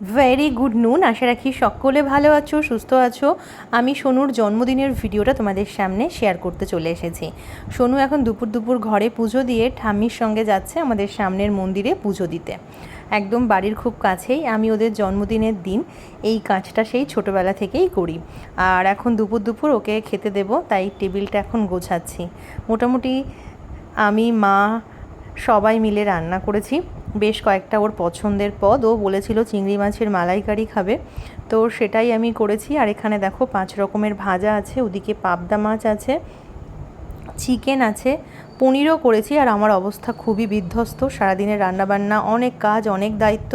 Very good নুন আশা রাখি সকলে ভালো আছো, সুস্থ আছো। আমি সোনুর জন্মদিনের ভিডিওটা তোমাদের সামনে শেয়ার করতে চলে এসেছি। সোনু এখন দুপুর দুপুর ঘরে পুজো দিয়ে ঠাম্মির সঙ্গে যাচ্ছে আমাদের সামনের মন্দিরে পুজো দিতে। একদম বাড়ির খুব কাছেই আমি ওদের জন্মদিনের দিন এই কাজটা সেই ছোটোবেলা থেকেই করি। আর এখন দুপুর দুপুর ওকে খেতে দেবো, তাই টেবিলটা এখন গোছাচ্ছি। মোটামুটি আমি, মা সবাই মিলে রান্না করেছি। বেশ কয়েকটা ওর পছন্দের পদ। ও বলেছিল চিংড়ি মাছের মালাইকারি খাবে। তো সেটাই আমি করেছি। আর এখানে দেখো পাঁচ রকমের ভাজা আছে, ওদিকে পাবদা মাছ আছে, চিকেন আছে, পনিরও করেছি। আর আমার অবস্থা খুবই বিধ্বস্ত। সারাদিনের রান্নাবান্না, অনেক কাজ, অনেক দায়িত্ব।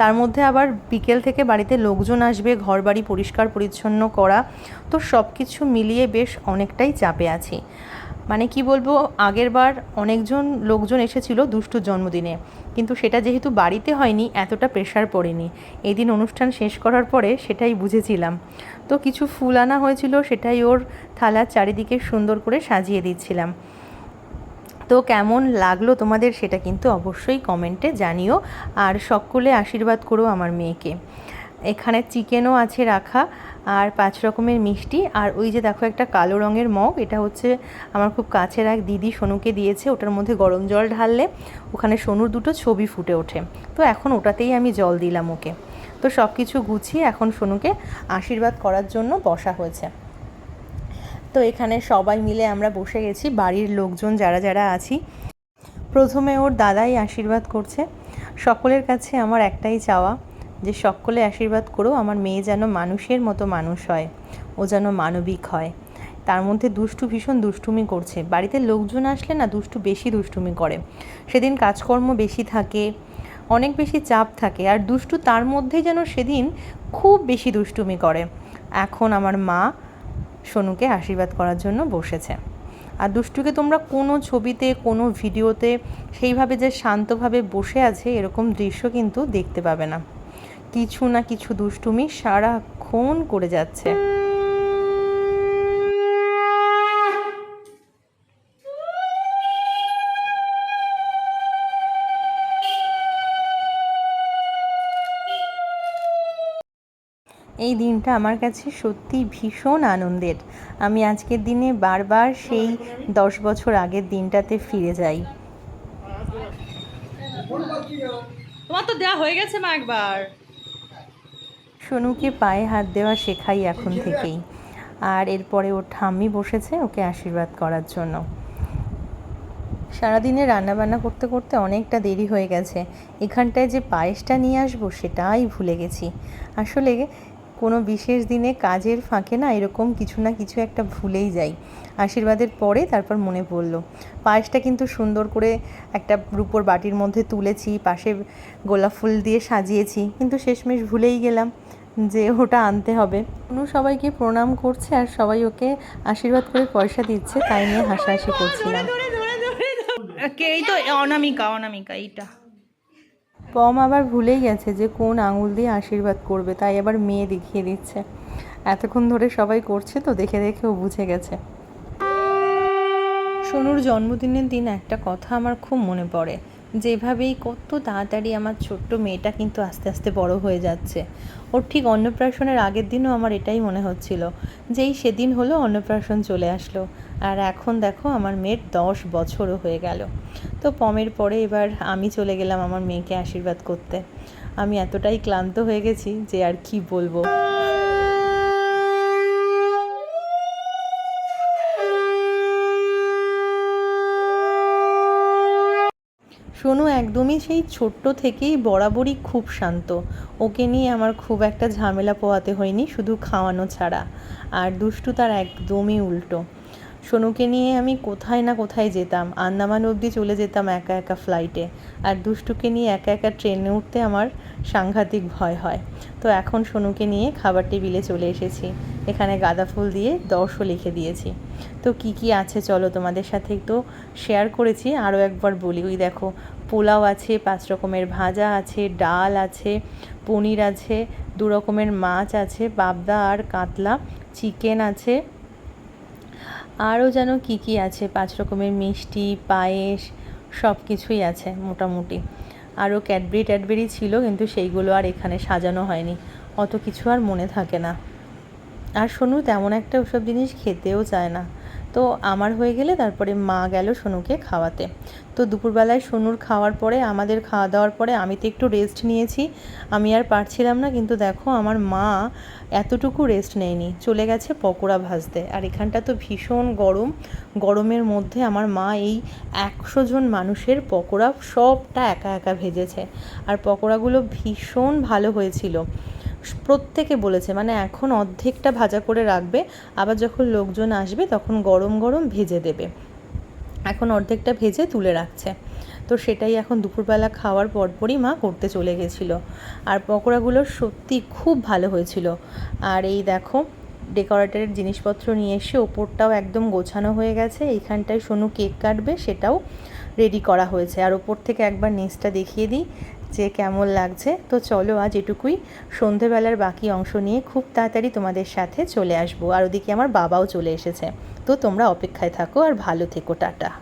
তার মধ্যে আবার বিকেল থেকে বাড়িতে লোকজন আসবে ঘর বাড়ি পরিষ্কার পরিচ্ছন্ন করা। তো সব কিছু মিলিয়ে বেশ অনেকটাই চাপে আছি। মানে কি বলব, আগের বার অনেকজন লোকজন এসেছিল দুষ্টুর জন্মদিনে। কিন্তু সেটা যেহেতু বাড়িতে হয়নি, এতটা প্রেশার পড়েনি। এদিন অনুষ্ঠান শেষ করার পরে সেটাই বুঝেছিলাম। তো কিছু ফুল আনা হয়েছিল, সেটাই ওর থালার চারিদিকে সুন্দর করে সাজিয়ে দিচ্ছিলাম। তো কেমন লাগল তোমাদের সেটা কিন্তু অবশ্যই কমেন্টে জানিও, আর সকলে আশীর্বাদ করো আমার মেয়েকে। এখানে চিকেনও আছে রাখা। আর পাঁচ রকমের মিষ্টি। আর ওই যে দেখো একটা কালো রঙের মগ, এটা হচ্ছে আমার খুব কাছের এক দিদি সোনুকে দিয়েছে, ওটার মধ্যে গরম জল ঢাললে ওখানে সোনুর দুটো ছবি ফুটে ওঠে। তো এখন ওটাতেই আমি জল দিলাম ওকে। তো সব কিছু গুছিয়ে এখন সোনুকে আশীর্বাদ করার জন্য বসা হয়েছে। তো এখানে সবাই মিলে আমরা বসে গেছি, বাড়ির লোকজন যারা যারা আছি। প্রথমে ওর দাদাই আশীর্বাদ করছে। সকলের কাছে আমার একটাই চাওয়া যে সকলে আশীর্বাদ করো, আমার মেয়ে যেন মানুষের মতো মানুষ হয়, ও যেন মানবিক হয়। তার মধ্যে দুষ্টু ভীষণ দুষ্টুমি করছে। বাড়িতে লোকজন আসলে না দুষ্টু বেশি দুষ্টুমি করে। সেদিন কাজকর্ম বেশি থাকে, অনেক বেশি চাপ থাকে, আর দুষ্টু তার মধ্যেই যেন সেদিন খুব বেশি দুষ্টুমি করে। এখন আমার মা সোনুকে আশীর্বাদ করার জন্য বসেছে। আর দুষ্টুকে তোমরা কোনো ছবিতে, কোনো ভিডিওতে সেইভাবে যে শান্তভাবে বসে আছে, এরকম দৃশ্য কিন্তু দেখতে পাবে না। কিছু না কিছু দুষ্টুমি সারাক্ষণ করে যাচ্ছে। এই দিনটা আমার কাছে সত্যি ভীষণ আনন্দের। আমি আজকের দিনে বারবার সেই দশ বছর আগের দিনটাতে ফিরে যাই। তোমার তো দেওয়া হয়ে গেছে মা একবার। সোনুকে পায়ে হাত দেওয়া শেখাই এখন থেকেই। আর এরপরে ওর ঠাম্মি বসেছে ওকে আশীর্বাদ করার জন্য। সারাদিনে রান্নাবান্না করতে করতে অনেকটা দেরি হয়ে গেছে। এখানটায় যে পায়েসটা নিয়ে আসব সেটাই ভুলে গেছি। আসলে কোনো বিশেষ দিনে কাজের ফাঁকে না এরকম কিছু না কিছু একটা ভুলেই যাই। আশীর্বাদের পরে তারপর মনে পড়ল। পায়েসটা কিন্তু সুন্দর করে একটা রূপোর বাটির মধ্যে তুলেছি, পাশে গোলাপ ফুল দিয়ে সাজিয়েছি, কিন্তু শেষমেশ ভুলেই গেলাম। যে ওটা আনতে হবে। অনু সবাইকে প্রণাম করছে আর সবাই ওকে আশীর্বাদ করে পয়সা দিচ্ছে তাই নিয়ে হাসাহাসি করছিলাম। এই তো অনামিকা অনামিকা এইটা। পম আবার ভুলেই গেছে যে কোন আঙুল দিয়ে আশীর্বাদ করবে তাই আবার মেয়ে দেখিয়ে দিচ্ছে। এতক্ষণ ধরে সবাই করছে তো দেখে দেখে ও বুঝে গেছে। সোনুর জন্মদিনের দিন একটা কথা আমার খুব মনে পড়ে। যেভাবেই কত তাড়াতাড়ি আমার ছোট্ট মেয়েটা কিন্তু আস্তে আস্তে বড় হয়ে যাচ্ছে। ওর ঠিক অন্নপ্রাশনের আগের দিনও আমার এটাই মনে হচ্ছিল, যেই সেদিন হলো অন্নপ্রাশন চলে আসলো। আর এখন দেখো আমার মেয়ের দশ বছরও হয়ে গেল। তো পমের পরে এবার আমি চলে গেলাম আমার মেয়েকে আশীর্বাদ করতে। আমি এতটাই ক্লান্ত হয়ে গেছি যে আর কি বলব। সোনু একদমই সেই ছোট্ট থেকেই বরাবরই খুব শান্ত। ওকে নিয়ে আমার খুব একটা ঝামেলা পোহাতে হয়নি, শুধু খাওয়ানো ছাড়া। আর দুষ্টু তার একদমই উল্টো। সোনুকে নিয়ে আমি কোথায় না কোথায় যেতাম, আন্দামান অবধি চলে যেতাম একা একা ফ্লাইটে আর দুষ্টুকে নিয়ে একা একা ট্রেনে উঠতে আমার সাংঘাতিক ভয় হয়। তো এখন সোনুকে নিয়ে খাবার টেবিলে চলে এসেছি। এখানে গাঁদা ফুল দিয়ে দশও লিখে দিয়েছি। তো কি কি আছে চলো তোমাদের সাথে একটু শেয়ার করেছি, আরও একবার বলি। ওই দেখো পোলাও আছে, পাঁচ রকমের ভাজা আছে, ডাল আছে, পনির আছে, দু রকমের মাছ আছে, পাবদা আর কাতলা, চিকেন আছে। আরও যেন কি কি আছে, পাঁচ রকমের মিষ্টি, পায়েস সব কিছুই আছে মোটামুটি। আরও ক্যাডবেরি ট্যাডবেরি ছিল, কিন্তু সেইগুলো আর এখানে সাজানো হয়নি। অত কিছু আর মনে থাকে না। আর সোনু তেমন একটা ওসব জিনিস খেতেও চায় না। তো আমার হয়ে গেলে তারপরে মা গেল সোনুকে খাওয়াতে। তো দুপুরবেলায় সোনুর খাওয়ার পরে, আমাদের খাওয়া দাওয়ার পরে আমি তো একটু রেস্ট নিয়েছি। আমি আর পারছিলাম না, কিন্তু দেখো আমার মা এতটুকু রেস্ট নেয়নি। চলে গেছে পকোড়া ভাজতে। আর এখানটা তো ভীষণ গরম। গরমের মধ্যে আমার মা এই একশো জন মানুষের পকোড়া সবটা একা একা ভেজেছে। আর পকোড়াগুলো ভীষণ ভালো হয়েছিল। প্রত্যেকে বলেছে মানে এখন অর্ধেকটা ভাজা করে রাখবে, আবার যখন লোকজন আসবে তখন গরম গরম ভেজে দেবে। এখন অর্ধেকটা ভেজে তুলে রাখছে। তো সেটাই এখন দুপুরবেলা খাওয়ার পরপরই মা করতে চলে গেছিল। আর পকোড়াগুলো সত্যি খুব ভালো হয়েছিল। আর এই দেখো, ডেকোরেটরের জিনিসপত্র নিয়ে এসে ওপরটাও একদম গোছানো হয়ে গেছে। এইখানটায় সোনু কেক কাটবে, সেটাও রেডি করা হয়েছে। আর ওপর থেকে একবার নিচটা দেখিয়ে দিই যে কেমন লাগছে। তো চলো আজ এটুকুই। সন্ধেবেলার বাকি অংশ নিয়ে খুব তাড়াতাড়ি তোমাদের সাথে চলে আসব। আর ওদিকে আমার বাবাও চলে এসেছে। তো তোমরা অপেক্ষায় থাকো আর ভালো থেকো, টাটা।